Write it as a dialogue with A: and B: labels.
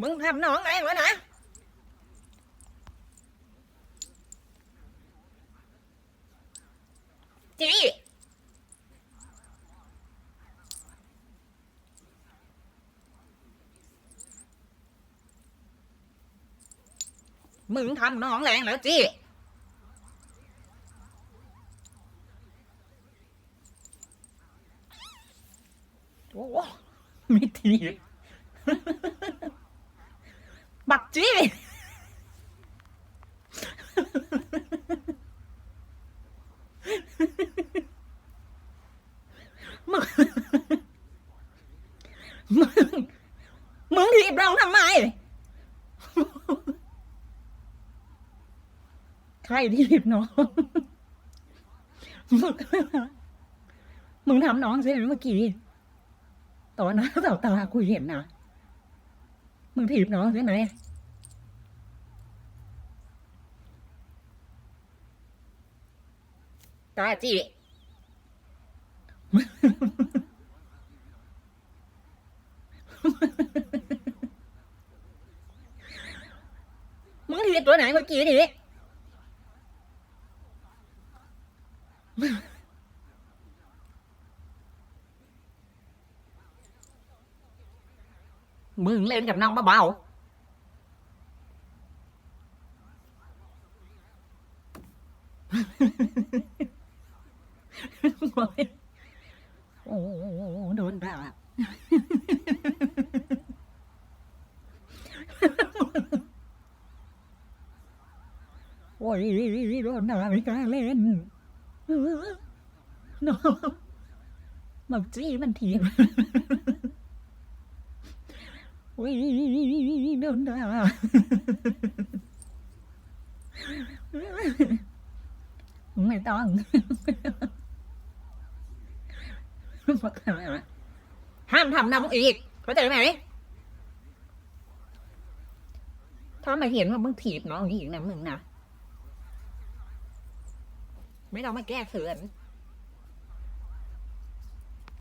A: มึงทำน้องแรงแล้วนะจีมึงทำน้องแรงแล้วจีโอ้ไม่ที บักจี้ มึง มึง มึงถีบเราทำไม ใครที่ถีบน้อง มึงทำน้องใช่ไหมเมื่อกี้ ตอนนั้นต่อตาคุยเห็นนะ มึงถีบน้องใช่ไหมตาจีมึงถีบตัวไหนเมื่อกี้นี่ มึงเล่นกับน้องเบาโอ้โดนด่าโอ้ยโดนด่าไม่กล้าเล่นน้องแบบจี้มันถีบโอ้ยโดนด่าไม่ต้องห้ามทำน้ำอีกเข้าใจไหมถ้ามาเห็นว่ามึงถีบน้องอีกนะมึงนะไม่ต้องมาแก้เขิน